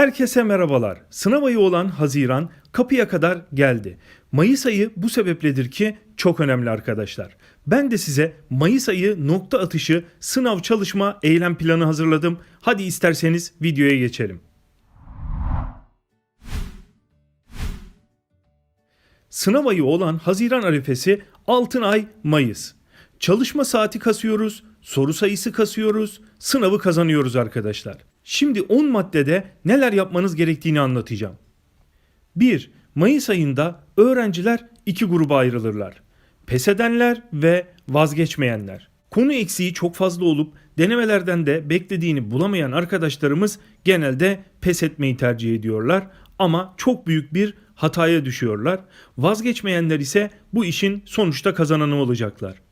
Herkese merhabalar. Sınav ayı olan Haziran kapıya kadar geldi. Mayıs ayı bu sebepledir ki çok önemli arkadaşlar. Ben de size Mayıs ayı nokta atışı sınav çalışma eylem planı hazırladım. Hadi isterseniz videoya geçelim. Sınav ayı olan Haziran arifesi altın ay Mayıs. Çalışma saati kasıyoruz, soru sayısı kasıyoruz, sınavı kazanıyoruz arkadaşlar. Şimdi 10 maddede neler yapmanız gerektiğini anlatacağım. 1. Mayıs ayında öğrenciler iki gruba ayrılırlar. Pes edenler ve vazgeçmeyenler. Konu eksiği çok fazla olup denemelerden de beklediğini bulamayan arkadaşlarımız genelde pes etmeyi tercih ediyorlar ama çok büyük bir hataya düşüyorlar. Vazgeçmeyenler ise bu işin sonuçta kazananı olacaklar.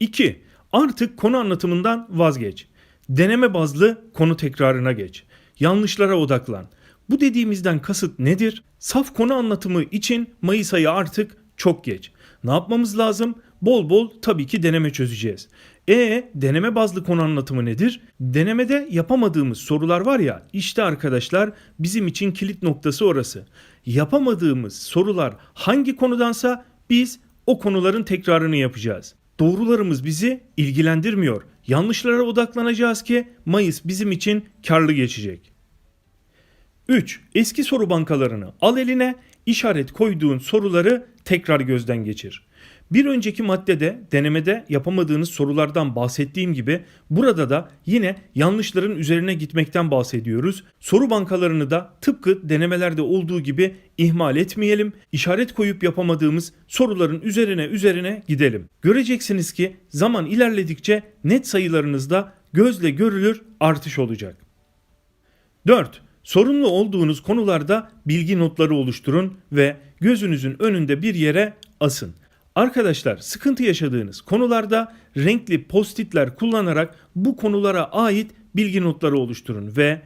2. Artık konu anlatımından vazgeç. Deneme bazlı konu tekrarına geç. Yanlışlara odaklan. Bu dediğimizden kasıt nedir? Saf konu anlatımı için Mayıs ayı artık çok geç. Ne yapmamız lazım? Bol bol tabii ki deneme çözeceğiz. E deneme bazlı konu anlatımı nedir? Denemede yapamadığımız sorular var ya işte arkadaşlar bizim için kilit noktası orası. Yapamadığımız sorular hangi konudansa biz o konuların tekrarını yapacağız. Doğrularımız bizi ilgilendirmiyor. Yanlışlara odaklanacağız ki Mayıs bizim için karlı geçecek. 3. Eski soru bankalarını al eline, işaret koyduğun soruları tekrar gözden geçir. Bir önceki maddede denemede yapamadığınız sorulardan bahsettiğim gibi burada da yine yanlışların üzerine gitmekten bahsediyoruz. Soru bankalarını da tıpkı denemelerde olduğu gibi ihmal etmeyelim. İşaret koyup yapamadığımız soruların üzerine üzerine gidelim. Göreceksiniz ki zaman ilerledikçe net sayılarınızda gözle görülür artış olacak. 4. Sorumlu olduğunuz konularda bilgi notları oluşturun ve gözünüzün önünde bir yere asın. Arkadaşlar sıkıntı yaşadığınız konularda renkli postitler kullanarak bu konulara ait bilgi notları oluşturun ve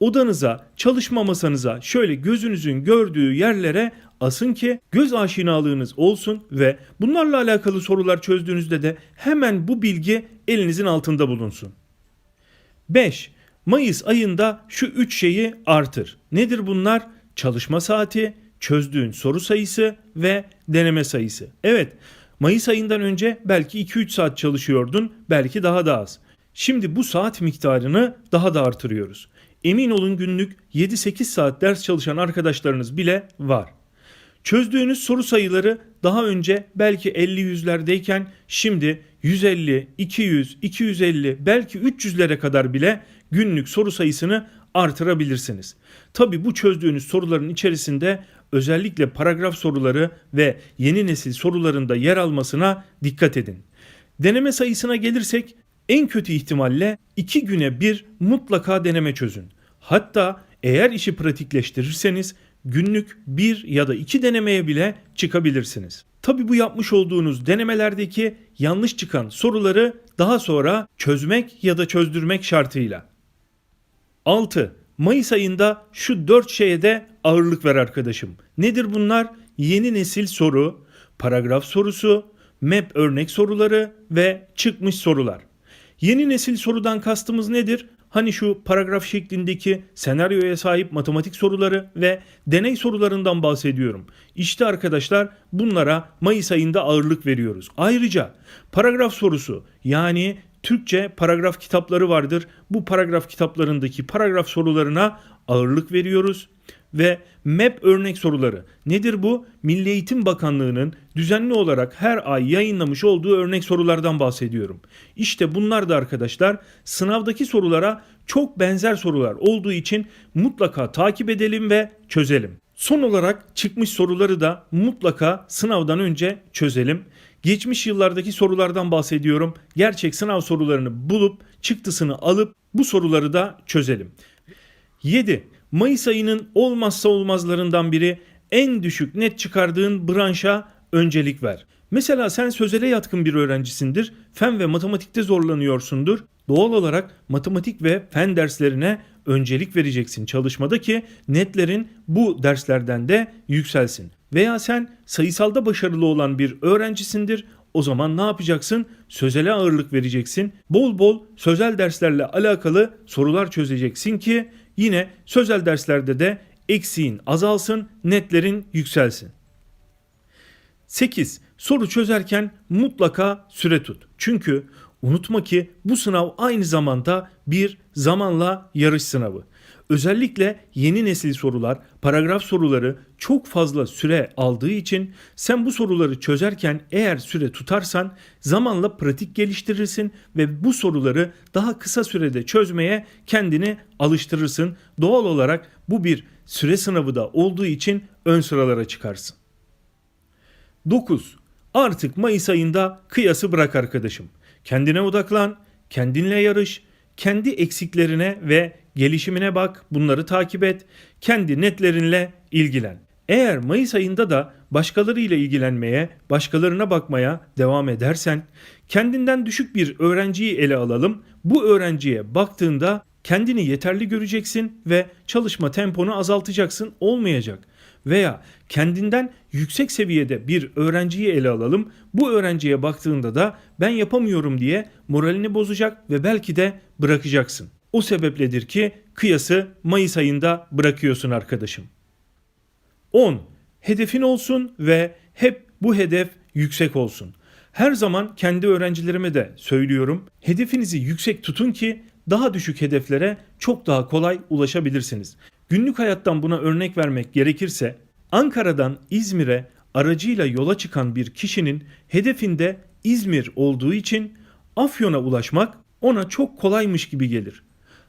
odanıza, çalışma masanıza şöyle gözünüzün gördüğü yerlere asın ki göz aşinalığınız olsun ve bunlarla alakalı sorular çözdüğünüzde de hemen bu bilgi elinizin altında bulunsun. 5. Mayıs ayında şu 3 şeyi artır. Nedir bunlar? Çalışma saati, çözdüğün soru sayısı ve deneme sayısı. Evet, Mayıs ayından önce belki 2-3 saat çalışıyordun, belki daha da az. Şimdi bu saat miktarını daha da artırıyoruz. Emin olun günlük 7-8 saat ders çalışan arkadaşlarınız bile var. Çözdüğünüz soru sayıları daha önce belki 50 yüzlerdeyken şimdi 150, 200, 250 belki 300'lere kadar bile günlük soru sayısını artırabilirsiniz. Tabi bu çözdüğünüz soruların içerisinde özellikle paragraf soruları ve yeni nesil sorularında yer almasına dikkat edin. Deneme sayısına gelirsek en kötü ihtimalle 2 güne bir mutlaka deneme çözün. Hatta eğer işi pratikleştirirseniz günlük bir ya da iki denemeye bile çıkabilirsiniz. Tabi bu yapmış olduğunuz denemelerdeki yanlış çıkan soruları daha sonra çözmek ya da çözdürmek şartıyla. 6. Mayıs ayında şu 4 şeye de ağırlık ver arkadaşım. Nedir bunlar? Yeni nesil soru, paragraf sorusu, map örnek soruları ve çıkmış sorular. Yeni nesil sorudan kastımız nedir? Hani şu paragraf şeklindeki senaryoya sahip matematik soruları ve deney sorularından bahsediyorum. İşte arkadaşlar bunlara Mayıs ayında ağırlık veriyoruz. Ayrıca paragraf sorusu yani Türkçe paragraf kitapları vardır. Bu paragraf kitaplarındaki paragraf sorularına ağırlık veriyoruz ve MEP örnek soruları. Nedir bu? Milli Eğitim Bakanlığı'nın düzenli olarak her ay yayınlamış olduğu örnek sorulardan bahsediyorum. İşte bunlar da arkadaşlar sınavdaki sorulara çok benzer sorular olduğu için mutlaka takip edelim ve çözelim. Son olarak çıkmış soruları da mutlaka sınavdan önce çözelim. Geçmiş yıllardaki sorulardan bahsediyorum. Gerçek sınav sorularını bulup çıktısını alıp bu soruları da çözelim. 7. Mayıs ayının olmazsa olmazlarından biri en düşük net çıkardığın branşa öncelik ver. Mesela sen sözele yatkın bir öğrencisindir, fen ve matematikte zorlanıyorsundur. Doğal olarak matematik ve fen derslerine öncelik vereceksin çalışmada ki netlerin bu derslerden de yükselsin. Veya sen sayısalda başarılı olan bir öğrencisindir. O zaman ne yapacaksın? Sözele ağırlık vereceksin. Bol bol sözel derslerle alakalı sorular çözeceksin ki Yine sözel derslerde de eksiğin azalsın, netlerin yükselsin. 8. Soru çözerken mutlaka süre tut. Çünkü unutma ki bu sınav aynı zamanda bir zamanla yarış sınavı. Özellikle yeni nesil sorular, paragraf soruları çok fazla süre aldığı için sen bu soruları çözerken eğer süre tutarsan zamanla pratik geliştirirsin ve bu soruları daha kısa sürede çözmeye kendini alıştırırsın. Doğal olarak bu bir süre sınavı da olduğu için ön sıralara çıkarsın. 9. Artık Mayıs ayında kıyası bırak arkadaşım. Kendine odaklan, kendinle yarış, kendi eksiklerine ve gelişimine bak, bunları takip et, kendi netlerinle ilgilen. Eğer Mayıs ayında da başkalarıyla ilgilenmeye, başkalarına bakmaya devam edersen, kendinden düşük bir öğrenciyi ele alalım. Bu öğrenciye baktığında kendini yeterli göreceksin ve çalışma temponu azaltacaksın, olmayacak veya kendinden yüksek seviyede bir öğrenciyi ele alalım. Bu öğrenciye baktığında da ben yapamıyorum diye moralini bozacak ve belki de bırakacaksın. O sebepledir ki kıyası Mayıs ayında bırakıyorsun arkadaşım. 10. Hedefin olsun ve hep bu hedef yüksek olsun. Her zaman kendi öğrencilerime de söylüyorum. Hedefinizi yüksek tutun ki daha düşük hedeflere çok daha kolay ulaşabilirsiniz. Günlük hayattan buna örnek vermek gerekirse Ankara'dan İzmir'e aracıyla yola çıkan bir kişinin hedefinde İzmir olduğu için Afyon'a ulaşmak ona çok kolaymış gibi gelir.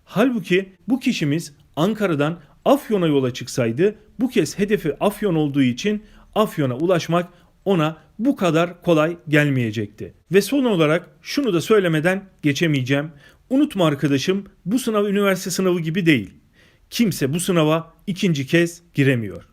Halbuki bu kişimiz Ankara'dan Afyon'a yola çıksaydı bu kez hedefi Afyon olduğu için Afyon'a ulaşmak ona bu kadar kolay gelmeyecekti. Ve son olarak şunu da söylemeden geçemeyeceğim. Unutma arkadaşım bu sınav üniversite sınavı gibi değil. Kimse bu sınava ikinci kez giremiyor.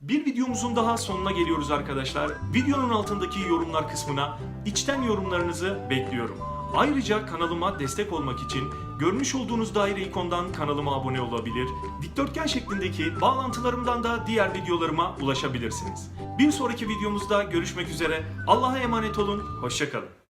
Bir videomuzun daha sonuna geliyoruz arkadaşlar. Videonun altındaki yorumlar kısmına içten yorumlarınızı bekliyorum. Ayrıca kanalıma destek olmak için görmüş olduğunuz daire ikondan kanalıma abone olabilir, dikdörtgen şeklindeki bağlantılarımdan da diğer videolarıma ulaşabilirsiniz. Bir sonraki videomuzda görüşmek üzere. Allah'a emanet olun, hoşçakalın.